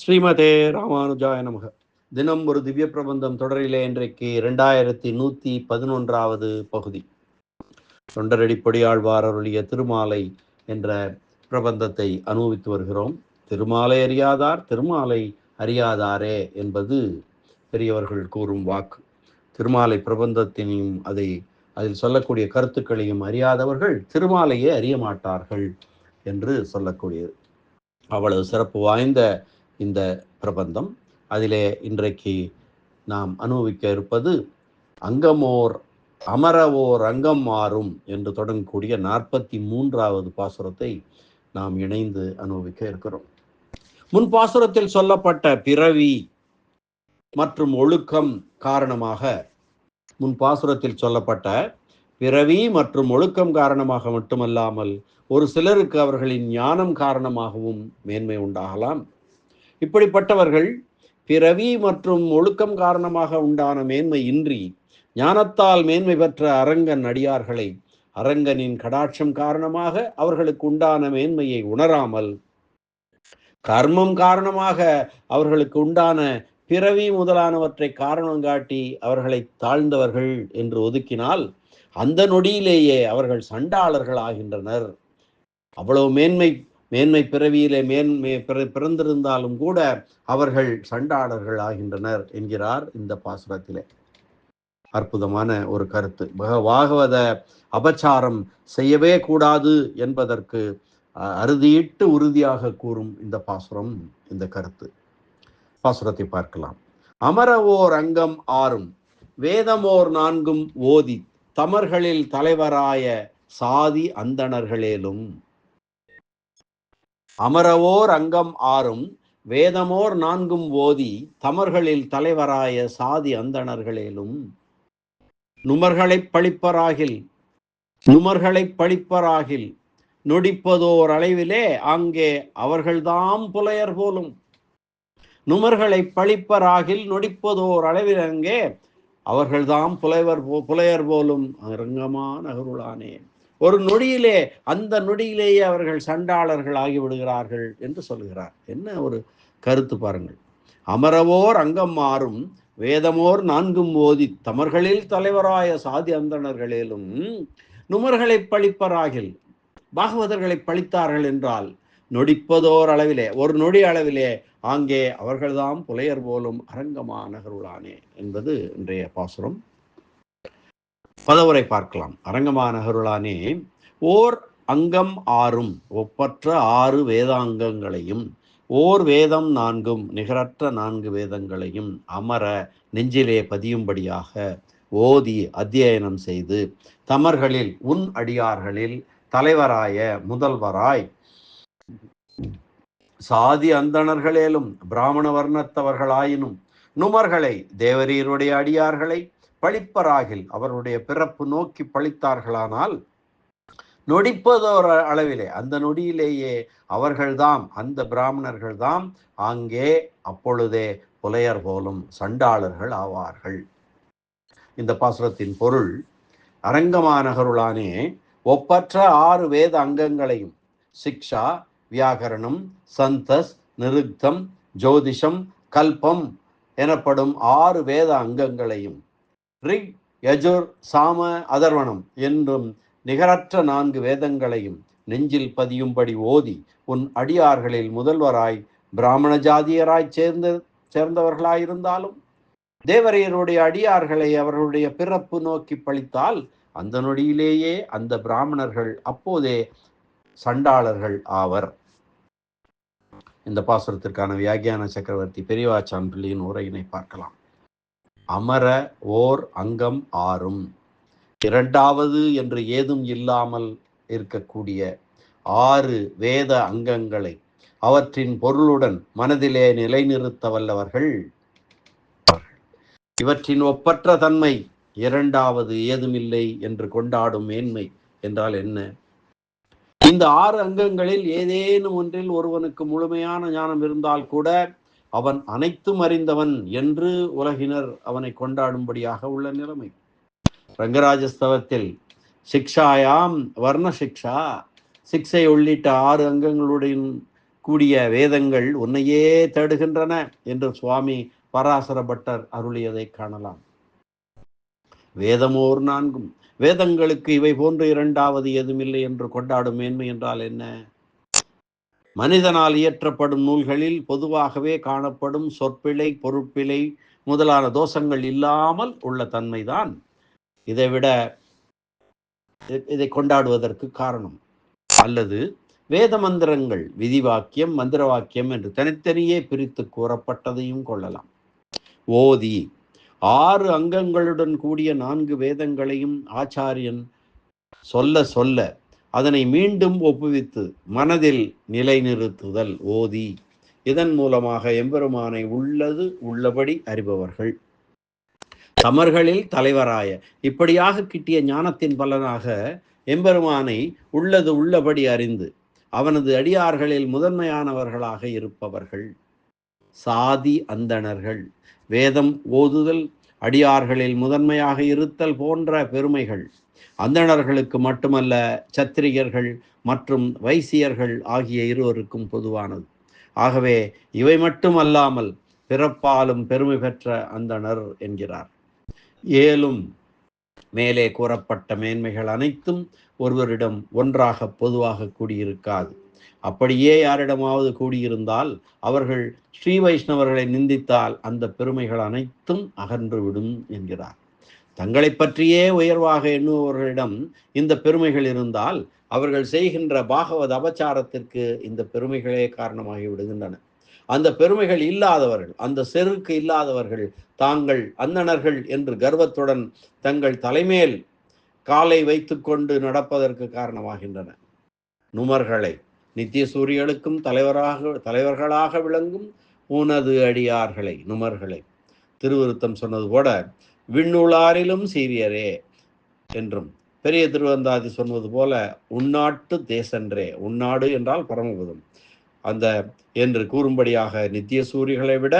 ஸ்ரீமதே ராமானுஜாய நமக. தினம் ஒரு திவ்ய பிரபந்தம் தொடரிலே இன்றைக்கு இரண்டாயிரத்தி நூத்தி பதினொன்றாவது பகுதி. தொண்டரடிப்படியாழ்வார் அருளிய திருமாலை என்ற பிரபந்தத்தை அனுபவித்து வருகிறோம். திருமாலை அறியாதார் திருமாலை அறியாதாரே என்பது பெரியவர்கள் கூறும் வாக்கு. திருமாலை பிரபந்தத்தினையும் அதை அதில் சொல்லக்கூடிய கருத்துக்களையும் அறியாதவர்கள் திருமாலையே அறிய மாட்டார்கள் என்று சொல்லக்கூடியது. அவ்வளவு சிறப்பு வாய்ந்த இந்த பிரபந்தம். அதிலே இன்றைக்கு நாம் அனுபவிக்க இருப்பது அங்கமோர் அமரவோர் அங்கம் மாறும் என்று தொடங்கக்கூடிய நாற்பத்தி மூன்றாவது பாசுரத்தை நாம் இணைந்து அனுபவிக்க இருக்கிறோம். முன் பாசுரத்தில் சொல்லப்பட்ட பிறவி மற்றும் ஒழுக்கம் காரணமாக முன் பாசுரத்தில் சொல்லப்பட்ட பிறவி மற்றும் ஒழுக்கம் காரணமாக மட்டுமல்லாமல் ஒரு சிலருக்கு அவர்களின் ஞானம் காரணமாகவும் மேன்மை உண்டாகலாம். இப்படிப்பட்டவர்கள் பிறவி மற்றும் ஒழுக்கம் காரணமாக உண்டான மேன்மை இன்றி ஞானத்தால் மேன்மை பெற்ற அரங்கன் அடியார்களை அரங்கனின் கடாட்சம் காரணமாக அவர்களுக்கு உண்டான மேன்மையை உணராமல் கர்மம் காரணமாக அவர்களுக்கு உண்டான பிறவி முதலானவற்றை காரணம் காட்டி அவர்களை தாழ்ந்தவர்கள் என்று ஒதுக்கினால் அந்த நொடியிலேயே அவர்கள் சண்டாளர்கள் ஆகின்றனர் அவ்வளவு மேன்மை மேன்மை பிறவியிலே மேன்மை பிறந்திருந்தாலும் கூட அவர்கள் சண்டாளர்கள் ஆகின்றனர் என்கிறார் இந்த பாசுரத்திலே. அற்புதமான ஒரு கருத்து. பாகவத அபச்சாரம் செய்யவே கூடாது என்பதற்கு அறுதியிட்டு உறுதியாக கூறும் இந்த பாசுரம் இந்த கருத்து. பாசுரத்தை பார்க்கலாம். அமரவோர் அங்கம் ஆறும் வேதமோர் நான்கும் ஓதி தமர்களில் தலைவராய சாதி அந்தணர்களேலும் அமரவோர் அங்கம் ஆறும் வேதமோர் நான்கும் ஓதி தமர்களில் தலைவராய சாதி அந்தணர்களேலும். நுமர்களைப் பழிப்பராகில் நுமர்களைப் பழிப்பராகில் நொடிப்பதோர் அளவிலே அங்கே அவர்கள்தாம் புலையர் போலும். நுமர்களை பழிப்பராகில் நொடிப்பதோர் அளவில் அங்கே அவர்கள்தாம் புலைவர் போ புலையர் போலும். அரங்கமான நகருளானேன் ஒரு நொடியிலே அந்த நொடியிலேயே அவர்கள் சண்டாளர்கள் ஆகிவிடுகிறார்கள் என்று சொல்கிறார். என்ன ஒரு கருத்து பாருங்கள். அமரவோர் அங்கம் மாறும் வேதமோர் நான்கும் ஓதி தமர்களில் தலைவராய சாதி அந்தணர்களேலும் நுமர்களை பழிப்பராகில் பாகவதர்களை பழித்தார்கள் என்றால் நொடிப்பதோர் அளவிலே ஒரு நொடி அளவிலே ஆங்கே அவர்கள்தான் புலையர் போலும் அரங்கமா நகருளானே என்பது இன்றைய பாசுரம். பதவுரை பார்க்கலாம். அரங்கமாநகருளானே ஓர் அங்கம் ஆறும் ஒப்பற்ற ஆறு வேதாங்கங்களையும் ஓர் வேதம் நான்கும் நிகரற்ற நான்கு வேதங்களையும் அமர நெஞ்சிலே பதியும்படியாக ஓதி அத்தியனம் செய்து தமர்களில் உன் அடியார்களில் தலைவராய முதல்வராய் சாதி அந்தணர்களேலும் பிராமண வர்ணத்தவர்களாயினும் நுமர்களை தேவரீருடைய அடியார்களை பழிப்பராகில் அவருடைய பிறப்பு நோக்கி பழித்தார்களானால் நொடிப்பதோர் அளவிலே அந்த நொடியிலேயே அவர்கள்தாம் அந்த பிராமணர்கள்தாம் அங்கே அப்பொழுதே புலையர் போலும் சண்டாளர்கள் ஆவார்கள். இந்த பாசுரத்தின் பொருள் அரங்கமானகருளானே ஒப்பற்ற ஆறு வேத அங்கங்களையும் சிக்ஷா வியாகரணம் சந்தஸ் நிருக்தம் ஜோதிஷம் கல்பம் எனப்படும் ஆறு வேத அங்கங்களையும் ரிக் யஜுர் சாம அதர்வணம் என்றும் நிகரற்ற நான்கு வேதங்களையும் நெஞ்சில் பதியும்படி ஓதி உன் அடியார்களில் முதல்வராய் பிராமண ஜாதியராய் சேர்ந்த சேர்ந்தவர்களாயிருந்தாலும் தேவரையருடைய அடியார்களை அவர்களுடைய பிறப்பு நோக்கி பழித்தால் அந்த நொடியிலேயே அந்த பிராமணர்கள் அப்போதே சண்டாளர்கள் ஆவர். இந்த பாசுரத்திற்கான வியாகியான சக்கரவர்த்தி பெரியவாச்சான் பிள்ளையின் உரையினை பார்க்கலாம். அமர ஓர் அங்கம் ஆறும். இரண்டாவது என்று ஏதும் இல்லாமல் இருக்கக்கூடிய ஆறு வேத அங்கங்களை அவற்றின் பொருளுடன் மனதிலே நிலைநிறுத்த வல்லவர்கள். இவற்றின் ஒப்பற்ற தன்மை இரண்டாவது ஏதுமில்லை என்று கொண்டாடும் மேன்மை என்றால் என்ன? இந்த ஆறு அங்கங்களில் ஏதேனும் ஒன்றில் ஒருவனுக்கு முழுமையான ஞானம் இருந்தால் கூட அவன் அனைத்தும் அறிந்தவன் என்று உலகினர் அவனை கொண்டாடும்படியாக உள்ள நிலைமை. ரங்கராஜஸ்தவத்தில் சிக்ஷாயாம் வர்ண சிக்ஷா. சிக்ஷை உள்ளிட்ட ஆறு அங்கங்களுடன் கூடிய வேதங்கள் உன்னையே தேடுகின்றன என்று சுவாமி பராசர பட்டர் அருளியதை காணலாம். வேதமோர் நான்கும். வேதங்களுக்கு இவை போன்று இரண்டாவது எதுமில்லை என்று கொண்டாடும் மேன்மை என்றால் என்ன? மனிதனால் இயற்றப்படும் நூல்களில் பொதுவாகவே காணப்படும் சொற்பிழை பொருட்பிழை முதலான தோஷங்கள் இல்லாமல் உள்ள தன்மைதான். இதைவிட இதை கொண்டாடுவதற்கு காரணம் அல்லது வேத மந்திரங்கள் விதிவாக்கியம் மந்திர வாக்கியம் என்று தனித்தனியே பிரித்து கூறப்பட்டதையும் கொள்ளலாம். ஓதி ஆறு அங்கங்களுடன் கூடிய நான்கு வேதங்களையும் ஆச்சாரியன் சொல்ல சொல்ல அதனை மீண்டும் ஒப்புவித்து மனதில் நிலைநிறுத்துதல் ஓதி. இதன் மூலமாக எம்பெருமானை உள்ளது உள்ளபடி அறிபவர்கள். தமர்களில் தலைவராய இப்படியாக கிட்டிய ஞானத்தின் பலனாக எம்பெருமானை உள்ளது உள்ளபடி அறிந்து அவனது அடியார்களில் முதன்மையானவர்களாக இருப்பவர்கள். சாதி அந்தணர்கள் வேதம் ஓதுதல் அடியார்களில் முதன்மையாக இருத்தல் போன்ற பெருமைகள் அந்தணர்களுக்கு மட்டுமல்ல சத்திரியர்கள் மற்றும் வைசியர்கள் ஆகிய இருவருக்கும் பொதுவானது. ஆகவே இவை மட்டுமல்லாமல் பிறப்பாலும் பெருமை பெற்ற அந்தணர் என்கிறார். ஏலும் மேலே கூறப்பட்ட மேன்மைகள் அனைத்தும் ஒருவரிடம் ஒன்றாக பொதுவாக கூடியிருக்காது. அப்படியே யாரிடமாவது கூடியிருந்தால் அவர்கள் ஸ்ரீ வைஷ்ணவர்களை நிந்தித்தால் அந்த பெருமைகள் அனைத்தும் அகன்றுவிடும் என்கிறார். தங்களை பற்றியே உயர்வாக எண்ணுபவர்களிடம் இந்த பெருமைகள் இருந்தால் அவர்கள் செய்கின்ற பாகவத அபச்சாரத்திற்கு இந்த பெருமைகளே காரணமாகி விடுகின்றன. அந்த பெருமைகள் இல்லாதவர்கள் அந்த செருக்கு இல்லாதவர்கள் தாங்கள் அந்தணர்கள் என்று கர்வத்துடன் தங்கள் தலைமேல் காலை வைத்துக்கொண்டு நடப்பதற்கு காரணமாகின்றன. நுமர்களை நித்திய சூரியனுக்கும் தலைவராக தலைவர்களாக விளங்கும் உனது அடியார்களை நுமர்களை. திருவிருத்தம் சொன்னது போல விண்ணுளாரிலும் சீரியரே என்றும். பெரிய திருவந்தாதி சொன்னது போல உன்னாட்டு தேசன்றே உன்னாடு என்றால் பரமபதம். அந்த என்று கூறும்படியாக நித்திய சூரியர்களை விட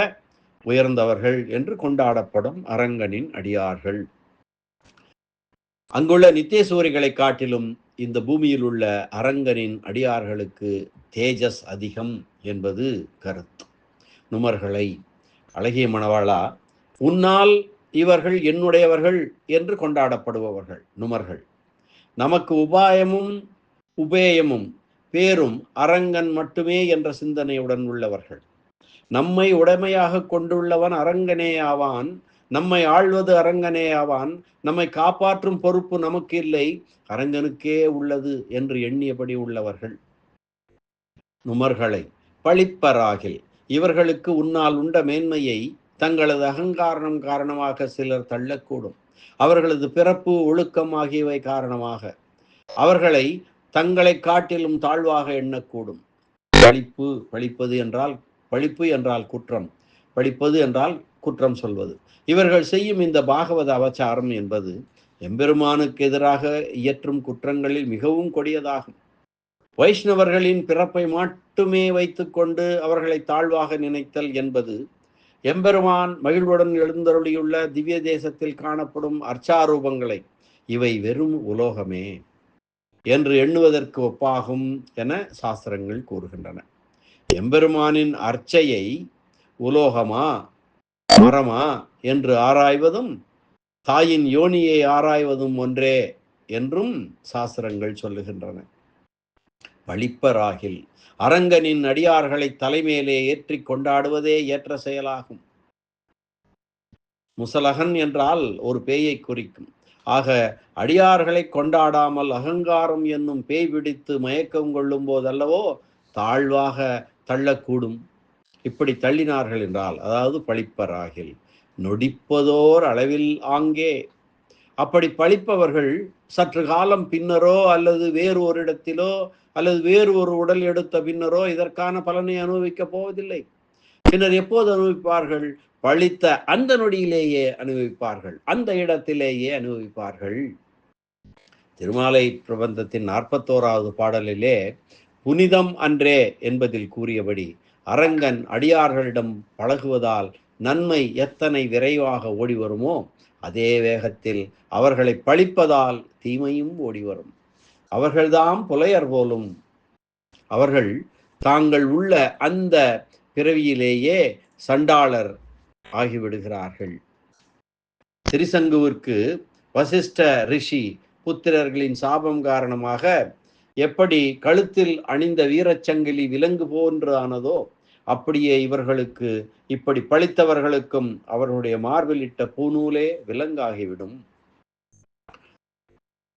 உயர்ந்தவர்கள் என்று கொண்டாடப்படும் அரங்கனின் அடியார்கள். அங்குள்ள நித்திய சூரிகளை காட்டிலும் இந்த பூமியில் உள்ள அரங்கனின் அடியார்களுக்கு தேஜஸ் அதிகம் என்பது கருத்து. நுமர்களை. அழகிய மணவாளா உன்னால் இவர்கள் என்னுடையவர்கள் என்று கொண்டாடப்படுபவர்கள் நுமர்கள். நமக்கு உபாயமும் உபேயமும் பேரும் அரங்கன் மட்டுமே என்ற சிந்தனையுடன் உள்ளவர்கள். நம்மை உடைமையாக கொண்டுள்ளவன் அரங்கனே ஆவான் நம்மை ஆள்வது அரங்கனே ஆவான் நம்மை காப்பாற்றும் பொறுப்பு நமக்கு இல்லை அரங்கனுக்கே உள்ளது என்று எண்ணியபடி உள்ளவர்கள். நுமர்களை பழிப்பராகில் இவர்களுக்கு உன்னால் உண்ட மேன்மையை தங்களது அகங்காரணம் காரணமாக சிலர் தள்ளக்கூடும். அவர்களது பிறப்பு ஒழுக்கம் ஆகியவை காரணமாக. அவர்களை தங்களை காட்டிலும் தாழ்வாக எண்ணக்கூடும். பழிப்பு பழிப்பது என்றால் பழிப்பு என்றால் குற்றம். பழிப்பது என்றால் குற்றம் சொல்வது. இவர்கள் செய்யும் இந்த பாகவத அவச்சாரம் என்பது எம்பெருமானுக்கு எதிராக இயற்றும் குற்றங்களில் மிகவும் கொடியதாகும். வைஷ்ணவர்களின் பிறப்பை மட்டுமே வைத்துக்கொண்டு அவர்களை தாழ்வாக நினைத்தல் என்பது எம்பெருமான் மகிழ்வுடன் எழுந்தருளியுள்ள திவ்ய தேசத்தில் காணப்படும் அர்ச்சாரூபங்களை இவை வெறும் உலோகமே என்று எண்ணுவதற்கு ஒப்பாகும் என சாஸ்திரங்கள் கூறுகின்றன. எம்பெருமானின் அர்ச்சையை உலோகமா மரமா என்று ஆராய்வதும் தாயின் யோனியை ஆராய்வதும் ஒன்றே என்றும் சாஸ்திரங்கள் சொல்லுகின்றன. பழிப்பராகில் அரங்கனின் அடியார்களை தலைமையிலே ஏற்றி கொண்டாடுவதே ஏற்ற செயலாகும். முசலகன் என்றால் ஒரு பேயை குறிக்கும். ஆக அடியார்களை கொண்டாடாமல் அகங்காரம் என்னும் பேய் பிடித்து மயக்கம் கொள்ளும் போதல்லவோ தாழ்வாக தள்ளக்கூடும். இப்படி தள்ளினார்கள் என்றால் அதாவது பழிப்பராகில் நொடிப்பதோர் அளவில் ஆங்கே. அப்படி பழிப்பவர்கள் சற்று காலம் பின்னரோ அல்லது வேறு ஒரு இடத்திலோ அல்லது வேறு ஒரு உடல் எடுத்த பின்னரோ இதற்கான பலனை அனுபவிக்கப் போவதில்லை. பின்னர் எப்போது அனுபவிப்பார்கள்? பழித்த அந்த நொடியிலேயே அனுபவிப்பார்கள். அந்த இடத்திலேயே அனுபவிப்பார்கள். திருமாலை பிரபந்தத்தின் நாற்பத்தோராவது பாடலிலே புனிதம் அன்றே என்பதில் கூறியபடி அரங்கன் அடியார்களிடம் பழகுவதால் நன்மை எத்தனை விரைவாக ஓடி வருமோ அதே வேகத்தில் அவர்களை பழிப்பதால் தீமையும் ஓடி வரும் அவர்கள்தாம் புலையர் போலும். அவர்கள் தாங்கள் உள்ள அந்த பிறவியிலேயே சண்டாளர் ஆகிவிடுகிறார்கள். திரிசங்குவிற்கு வசிஷ்ட ரிஷி புத்திரர்களின் சாபம் காரணமாக எப்படி கழுத்தில் அணிந்த வீரச்சங்கிலி விலங்கு போன்றானதோ அப்படியே இவர்களுக்கு இப்படி பழித்தவர்களுக்கும் அவர்களுடைய மார்பில் இட்ட பூநூலே விலங்காகிவிடும்.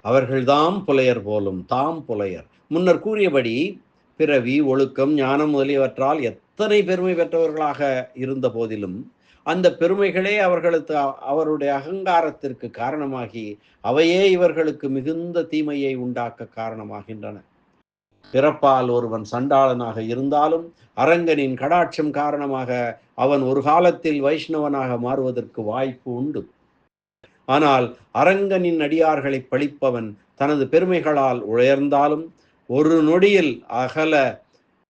அவர்கள்தாம் புலையர் போலும் தாம் புலையர். முன்னர் கூறியபடி பிறவி ஒழுக்கம் ஞானம் முதலியவற்றால் எத்தனை பெருமை பெற்றவர்களாக இருந்த போதிலும் அந்த பெருமைகளே அவர்களுக்கு அவருடைய அகங்காரத்திற்கு காரணமாகி அவையே இவர்களுக்கு மிகுந்த தீமையை உண்டாக்க காரணமாகின்றன. பிறப்பால் ஒருவன் சண்டாளனாக இருந்தாலும் அரங்கனின் கடாட்சம் காரணமாக அவன் ஒரு காலத்தில் வைஷ்ணவனாக மாறுவதற்கு வாய்ப்பு உண்டு. ஆனால் அரங்கனின் அடியார்களை பழிப்பவன் தனது பெருமைகளால் உயர்ந்தாலும் ஒரு நொடியில் அகல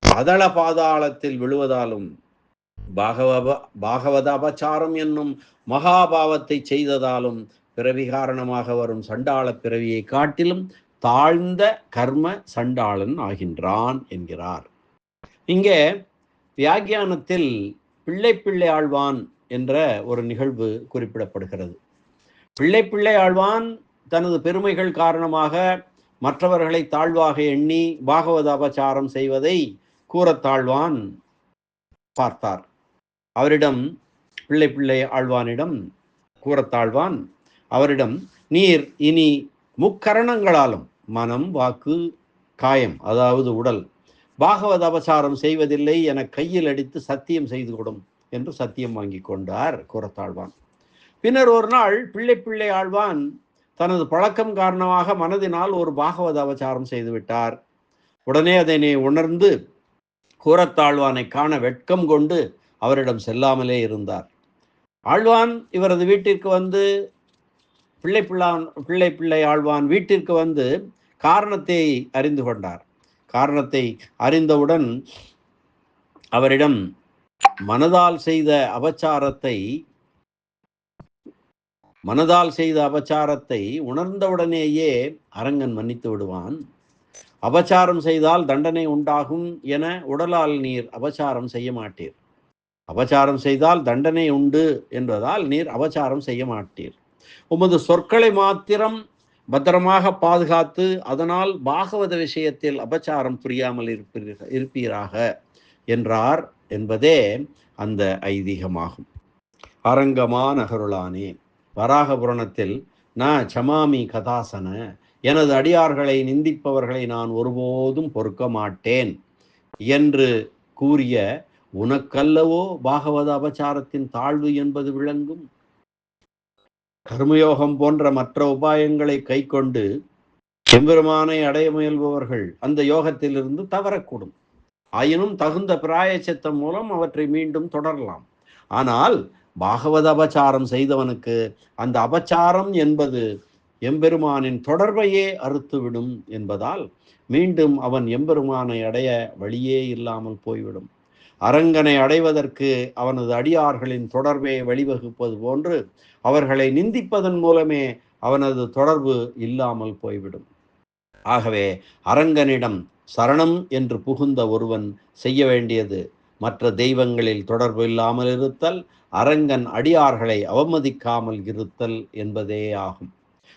அதள பாதாளத்தில் விழுவதாலும் பாகவ பாகவத அபச்சாரம் என்னும் மகாபாவத்தை செய்ததாலும் பிறவி காரணமாக வரும் சண்டாள பிறவியை காட்டிலும் தாழ்ந்த கர்ம சண்டாளன் ஆகின்றான் என்கிறார். இங்கே வியாகியானத்தில் பிள்ளை பிள்ளை ஆழ்வான் என்ற ஒரு நிகழ்வு குறிப்பிடப்படுகிறது. பிள்ளை பிள்ளை ஆழ்வான் தனது பெருமைகள் காரணமாக மற்றவர்களை தாழ்வாக எண்ணி பாகவத அபச்சாரம் செய்வதை கூறத்தாழ்வான் பார்த்தார். அவரிடம் பிள்ளை பிள்ளை ஆழ்வானிடம் கூறத்தாழ்வான் அவரிடம் நீர் இனி முக்கரணங்களாலும் மனம் வாக்கு காயம் அதாவது உடல். பாகவத அபசாரம் செய்வதில்லை என கையில் அடித்து சத்தியம் செய்து கொடும் என்று சத்தியம் வாங்கி கொண்டார் குரத்தாழ்வான். பின்னர் ஒரு நாள் பிள்ளை பிள்ளை ஆழ்வான் தனது பழக்கம் காரணமாக மனதினால் ஒரு பாகவத அவசாரம் செய்துவிட்டார் உடனே அதனை உணர்ந்து கூரத்தாழ்வானை காண வெட்கம் கொண்டு அவரிடம் செல்லாமலே இருந்தார். ஆழ்வான் இவரது வீட்டிற்கு வந்து பிள்ளை பிள்ளான் பிள்ளை பிள்ளை ஆழ்வான் வீட்டிற்கு வந்து காரணத்தை அறிந்து கொண்டார். காரணத்தை அறிந்தவுடன் அவரிடம் மனதால் செய்த அபச்சாரத்தை மனதால் செய்த அபச்சாரத்தை உணர்ந்தவுடனேயே அரங்கன் மன்னித்து விடுவான். அபச்சாரம் செய்தால் தண்டனை உண்டாகும் என உடலால் நீர் அபச்சாரம் செய்ய மாட்டீர். அபச்சாரம் செய்தால் தண்டனை உண்டு என்பதால் நீர் அபச்சாரம் செய்ய மாட்டீர். உமது சொற்களை மாத்திரம் பத்திரமாக பாதுகாத்து அதனால் பாகவத விஷயத்தில் அபச்சாரம் புரியாமல் இருப்பீர்கள் இருப்பீராக என்றார் என்பதே அந்த ஐதீகமாகும். அரங்கமா நகருளானே வராக புராணத்தில் நான் சமாமி கதாசன எனது அடியார்களை நிந்திப்பவர்களை நான் ஒருபோதும் பொறுக்க மாட்டேன் என்று கூறிய உனக்கல்லவோ பாகவத அபச்சாரத்தின் தாழ்வு என்பது விளங்கும்? கர்மயோகம் போன்ற மற்ற உபாயங்களை கை கொண்டு எம்பெருமானை அடைய முயல்பவர்கள் அந்த யோகத்திலிருந்து தவறக்கூடும். ஆயினும் தகுந்த பிராயச்சித்தம் மூலம் அவற்றை மீண்டும் தொடரலாம். ஆனால் பாகவத அபச்சாரம் செய்தவனுக்கு அந்த அபச்சாரம் என்பது எம்பெருமானின் தொடர்பையே அறுத்துவிடும் என்பதால் மீண்டும் அவன் எம்பெருமானை அடைய வழியே இல்லாமல் போய்விடும். அரங்கனை அடைவதற்கு அவனது அடியார்களின் தொடர்பை வழிவகுப்பது போன்று அவர்களை நிந்திப்பதன் மூலமே அவனது தொடர்பு இல்லாமல் போய்விடும். ஆகவே அரங்கனிடம் சரணம் என்று புகுந்த ஒருவன் செய்ய வேண்டியது மற்ற தெய்வங்களில் தொடர்பு இல்லாமல் இருத்தல் அரங்கன் அடியார்களை அவமதிக்காமல் இருத்தல் என்பதே ஆகும்.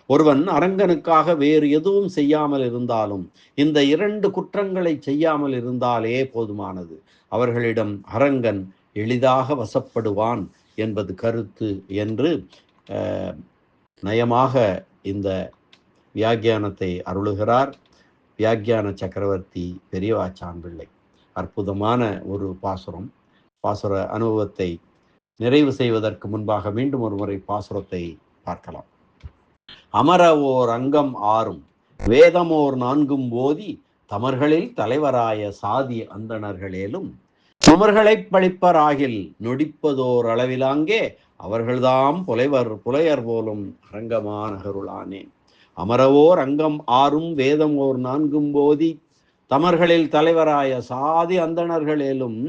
ஒருவன் அரங்கனுக்காக வேறு எதுவும் செய்யாமல் இருந்தாலும் இந்த இரண்டு குற்றங்களை செய்யாமல் இருந்தாலே போதுமானது. அவர்களிடம் அரங்கன் எளிதாக வசப்படுவான் என்பது கருத்து என்று நயமாக இந்த வியாக்கியானத்தை அருளுகிறார் வியாக்கியான சக்கரவர்த்தி பெரியவாச்சான் பிள்ளை அற்புதமான ஒரு பாசுரம். பாசுர அனுபவத்தை நிறைவு செய்வதற்கு முன்பாக மீண்டும் ஒரு முறை பாசுரத்தை பார்க்கலாம். அமர ஓர் அங்கம் ஆறும். வேதமோர் நான்கும் போதி தமர்களில் தலைவராய சாதி அந்தணர்களேலும். சுமர்களைப் பழிப்பராகில் நொடிப்பதோர் அளவிலாங்கே அவர்கள்தாம் புலைவர் புலையர் போலும் அரங்கமா நகருளானே அமரவோர் அங்கம் ஆறும் வேதம் ஓர் நான்கும் போதி தமர்களில் தலைவராய சாதி அந்தணர்களேலும்.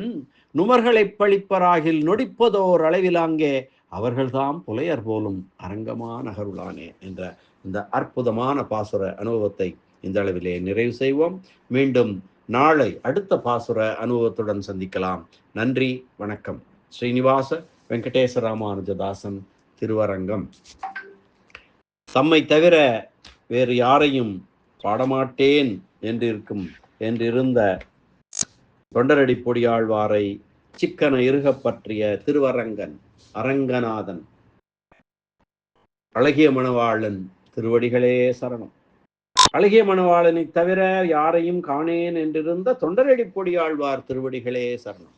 நுமர்களைப் பழிப்பராகில் நொடிப்பதோர் அளவிலாங்கே அவர்கள்தாம் புலையர் போலும் அரங்கமா நகருளானே என்ற இந்த அற்புதமான பாசுர அனுபவத்தை இந்த அளவிலே நிறைவு செய்வோம். மீண்டும் நாளை அடுத்த பாசுர அனுபவத்துடன் சந்திக்கலாம். நன்றி வணக்கம். ஸ்ரீனிவாச வெங்கடேச ராமானுஜதாசன் திருவரங்கம். தம்மை தவிர வேறு யாரையும் பாடமாட்டேன் என்றிருக்கும் என்றிருந்த தொண்டரடி பொடியாழ்வாரை சிக்கன இருகப் பற்றிய திருவரங்கன் அரங்கநாதன். அழகிய மணவாளன் திருவடிகளே சரணம். அழகிய மணவாளனை தவிர யாரையும் காணேன் என்றிருந்த தொண்டரடி பொடியாழ்வார் திருவடிகளே சரணம்.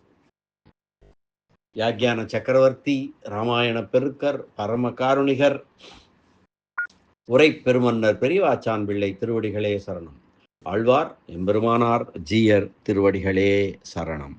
யாக்யான சக்கரவர்த்தி ராமாயண பெருக்கர் பரம காருணிகர் உரை பெருமன்னர் பெரியவாச்சான் பிள்ளை திருவடிகளே சரணம். ஆழ்வார் எம்பெருமானார் ஜீயர் திருவடிகளே சரணம்.